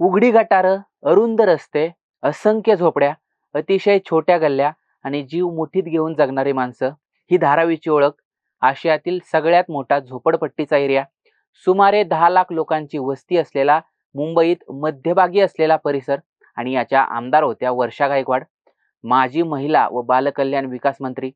उघडी गटारं अरुंद रस्ते असंख्य झोपड्या अतिशय छोट्या गल्ल्या आणि जीव मुठीत घेऊन जगणारी माणसं ही धारावीची ओळख आशियातील सगळ्यात मोठा झोपडपट्टीचा एरिया सुमारे दहा लाख लोकांची वस्ती असलेला मुंबईत मध्यभागी असलेला परिसर आणि याच्या आमदार होत्या वर्षा गायकवाड माजी महिला व बालकल्याण विकास मंत्री.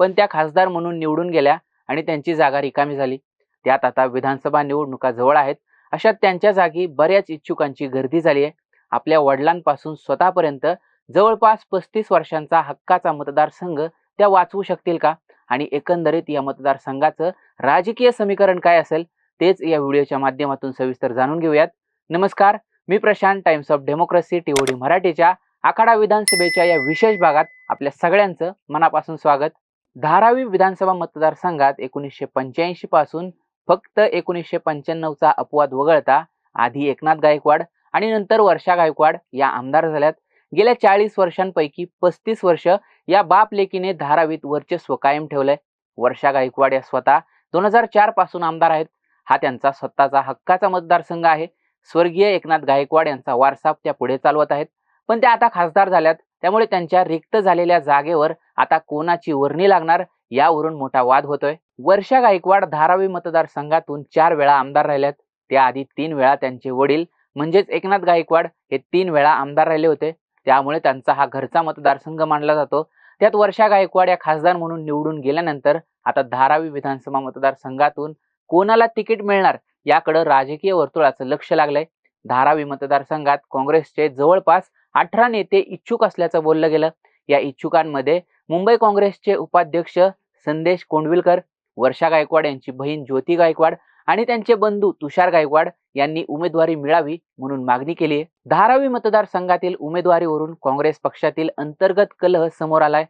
पण त्या खासदार म्हणून निवडून गेल्या आणि त्यांची जागा रिकामी झाली. त्यात आता विधानसभा निवडणुका जवळ आहेत. अशा त्यांच्या जागी बऱ्याच इच्छुकांची गर्दी झाली आहे. आपल्या वडिलांपासून स्वतःपर्यंत जवळपास पस्तीस वर्षांचा हक्काचा मतदारसंघ त्या वाचवू शकतील का? आणि एकंदरीत या मतदारसंघाचं राजकीय समीकरण काय असेल? तेच या व्हिडिओच्या माध्यमातून सविस्तर जाणून घेऊयात. नमस्कार मी Prashant Times of Democracy TOD मराठीच्या आखाडा विधानसभेच्या या विशेष भागात आपल्या सगळ्यांचं मनापासून स्वागत. धारावी विधानसभा मतदारसंघात एकोणीसशे पंच्याऐंशी पासून फक्त एकोणीसशे पंच्याण्णवचा अपवाद वगळता आधी एकनाथ गायकवाड आणि नंतर वर्षा गायकवाड या आमदार झाल्यात. गेल्या चाळीस वर्षांपैकी पस्तीस वर्ष या बाप लेकीने धारावीत वर्चस्व कायम ठेवलंय. वर्षा गायकवाड या स्वतः दोन हजार चारपासून आमदार आहेत. हा त्यांचा स्वतःचा हक्काचा मतदारसंघ आहे. स्वर्गीय एकनाथ गायकवाड यांचा वारसा त्या पुढे चालवत आहेत. पण त्या आता खासदार झाल्यात. त्यामुळे त्यांच्या रिक्त झालेल्या जागेवर आता कोणाची वर्णी लागणार यावरून मोठा वाद होतोय. वर्षा गायकवाड धारावी मतदारसंघातून चार वेळा आमदार राहिल्यात. त्याआधी तीन वेळा त्यांचे वडील म्हणजेच एकनाथ गायकवाड हे तीन वेळा आमदार राहिले होते. त्यामुळे त्यांचा हा घरचा मतदारसंघ मानला जातो. त्यात वर्षा गायकवाड या खासदार म्हणून निवडून गेल्यानंतर आता धारावी विधानसभा मतदारसंघातून कोणाला तिकीट मिळणार याकडे राजकीय वर्तुळाचं लक्ष लागलंय. धारावी मतदारसंघात काँग्रेसचे जवळपास अठरा नेते इच्छुक असल्याचं बोललं गेलं. या इच्छुकांमध्ये मुंबई काँग्रेसचे उपाध्यक्ष संदेश कोंडविलकर वर्षा गायकवाड यांची बहीण ज्योती गायकवाड आणि त्यांचे बंधू तुषार गायकवाड यांनी उमेदवारी मिळावी म्हणून मागणी केली आहे. धारावी मतदारसंघातील उमेदवारीवरून काँग्रेस पक्षातील अंतर्गत कलह समोर आलाय.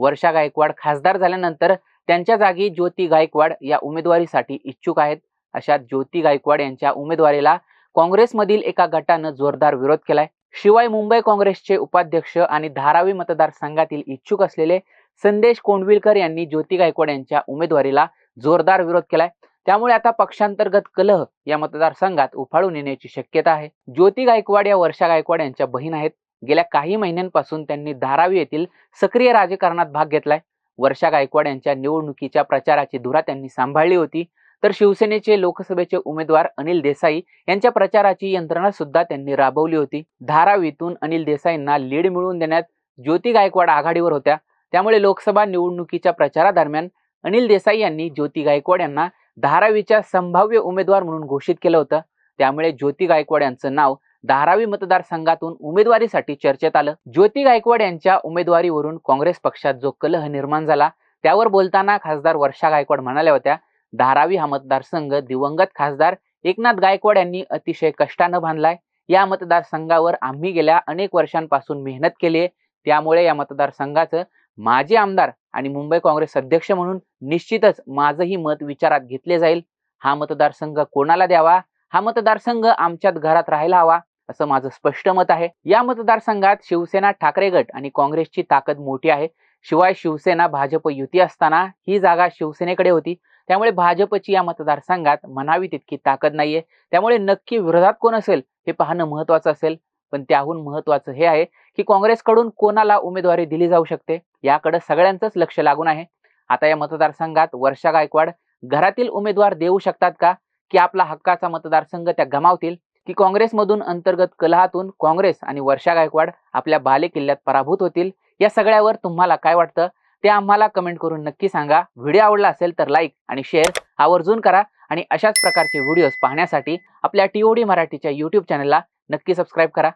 वर्षा गायकवाड खासदार झाल्यानंतर त्यांच्या जागी ज्योती गायकवाड या उमेदवारीसाठी इच्छुक आहेत. अशा ज्योती गायकवाड यांच्या उमेदवारीला काँग्रेसमधील एका गटानं जोरदार विरोध केलाय. शिवाय मुंबई काँग्रेसचे उपाध्यक्ष आणि धारावी मतदारसंघातील इच्छुक असलेले संदेश कोंडविलकर यांनी ज्योती गायकवाड यांच्या उमेदवारीला जोरदार विरोध केलाय. त्यामुळे आता पक्षांतर्गत कलह या मतदारसंघात उफाळून येण्याची शक्यता आहे. ज्योती गायकवाड या वर्षा गायकवाड यांच्या बहीण आहेत. गेल्या काही महिन्यांपासून त्यांनी धारावी येथील सक्रिय राजकारणात भाग घेतलाय. वर्षा गायकवाड यांच्या निवडणुकीच्या प्रचाराची धुरा त्यांनी सांभाळली होती. तर शिवसेनेचे लोकसभेचे उमेदवार अनिल देसाई यांच्या प्रचाराची यंत्रणा सुद्धा त्यांनी राबवली होती. धारावीतून अनिल देसाईंना लीड मिळवून देण्यात ज्योती गायकवाड आघाडीवर होत्या. त्यामुळे लोकसभा निवडणुकीच्या प्रचारादरम्यान अनिल देसाई यांनी ज्योती गायकवाड यांना धारावीच्या संभाव्य उमेदवार म्हणून घोषित केलं होतं. त्यामुळे ज्योती गायकवाड यांचं नाव धारावी मतदारसंघातून उमेदवारीसाठी चर्चेत आलं. ज्योती गायकवाड यांच्या उमेदवारीवरून काँग्रेस पक्षात जो कलह निर्माण झाला त्यावर बोलताना खासदार वर्षा गायकवाड म्हणाल्या होत्या धारावी हा मतदारसंघ दिवंगत खासदार एकनाथ गायकवाड यांनी अतिशय कष्टानं बांधलाय. या मतदारसंघावर आम्ही गेल्या अनेक वर्षांपासून मेहनत केली आहे त्यामुळे या मतदारसंघाचं माजी आमदार आणि मुंबई काँग्रेस अध्यक्ष म्हणून निश्चितच माझंही मत विचारात घेतले जाईल. हा मतदारसंघ कोणाला द्यावा? हा मतदारसंघ आमच्यात घरात राहायला हवा असं माझं स्पष्ट मत आहे. या मतदारसंघात शिवसेना ठाकरे गट आणि काँग्रेसची ताकद मोठी आहे. शिवाय शिवसेना भाजप युती असताना ही जागा शिवसेनेकडे होती. त्यामुळे भाजपची या मतदारसंघात म्हणावी तितकी ताकद नाहीये. त्यामुळे नक्की विरोधात कोण असेल हे पाहणं महत्वाचं असेल. पण त्याहून महत्वाचं हे आहे की काँग्रेसकडून कोणाला उमेदवारी दिली जाऊ शकते? याकडे सगळ्यांचंच लक्ष लागून आहे. आता या मतदारसंघात वर्षा गायकवाड घरातील उमेदवार देऊ शकतात का? की आपला हक्काचा मतदारसंघ त्या गमावतील? की काँग्रेसमधून अंतर्गत कलहातून काँग्रेस आणि वर्षा गायकवाड आपल्या बाले किल्ल्यात पराभूत होतील? या सगळ्यावर तुम्हाला काय वाटतं? ते आम्हाला कमेंट करून नक्की सांगा. व्हिडिओ आवडला असेल तर लाईक आणि शेअर आवर्जून करा आणि अशाच प्रकारचे व्हिडिओज पाहण्यासाठी आपल्या टीओडी मराठीच्या यूट्यूब चॅनलला नक्की सबस्क्राईब करा.